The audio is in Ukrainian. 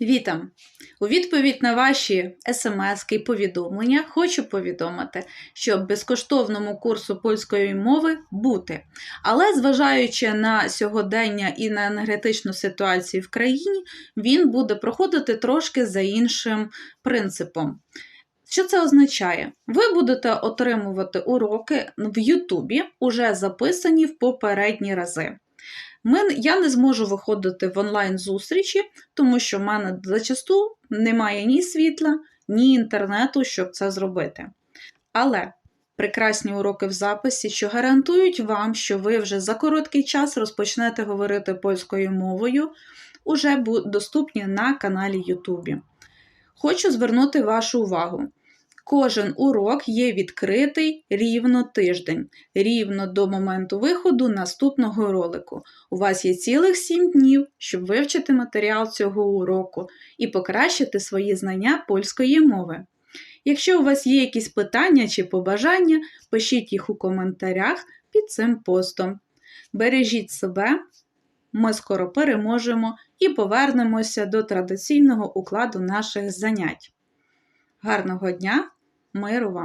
Вітам! У відповідь на ваші смс і повідомлення хочу повідомити, що безкоштовному курсу польської мови бути. Але зважаючи на сьогодення і на енергетичну ситуацію в країні, він буде проходити трошки за іншим принципом. Що це означає? Ви будете отримувати уроки в Ютубі, уже записані в попередні рази. Я не зможу виходити в онлайн-зустрічі, тому що в мене зачасту немає ні світла, ні інтернету, щоб це зробити. Але прекрасні уроки в записі, що гарантують вам, що ви вже за короткий час розпочнете говорити польською мовою, уже доступні на каналі Ютубі. Хочу звернути вашу увагу. Кожен урок є відкритий рівно тиждень, рівно до моменту виходу наступного ролику. У вас є цілих 7 днів, щоб вивчити матеріал цього уроку і покращити свої знання польської мови. Якщо у вас є якісь питання чи побажання, пишіть їх у коментарях під цим постом. Бережіть себе, ми скоро переможемо і повернемося до традиційного укладу наших занять. Гарного дня, миру вам!